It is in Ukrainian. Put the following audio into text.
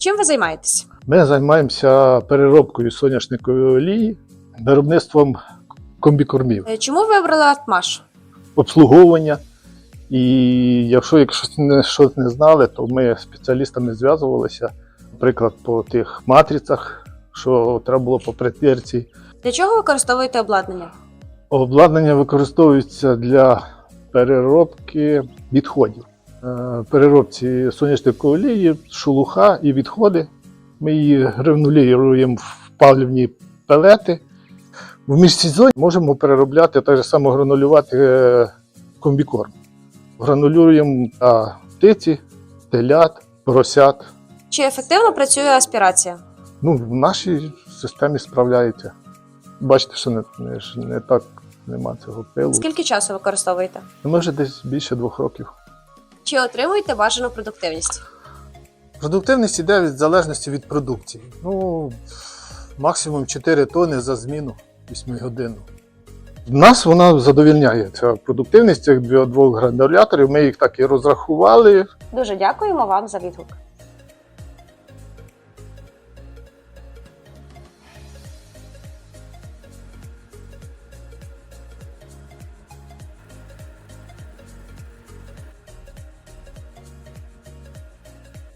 Чим ви займаєтесь? Ми займаємося переробкою соняшникової олії, виробництвом комбікормів, Е, Чому ви вибрали Атмаш? обслуговування. І якщо якщо не, щось не знали, то ми з спеціалістами зв'язувалися, наприклад, по тих матрицях, що треба було по притирці. Для чого використовуєте обладнання? Обладнання використовується для переробки відходів. Е, Переробці соняшникової олії, шелуха і відходи. Ми її гранулюємо в паливні пелети. В міжсезонні можемо переробляти так само гранулювати е, комбікорм. Гранулюємо та птиці, телят, поросят. Чи ефективно працює аспірація? Ну, в нашій системі справляється. Бачите, що не, не, не так нема цього пилу. Скільки часу використовуєте? Ми вже десь більше двох років. Чи отримуєте бажану продуктивність? Продуктивність іде від залежності від продукції. Ну, максимум 4 тони за зміну 8 годин. Нас вона задовільняє ця продуктивність цих двох грануляторів. Ми їх так і розрахували. Дуже дякуємо вам за відгук.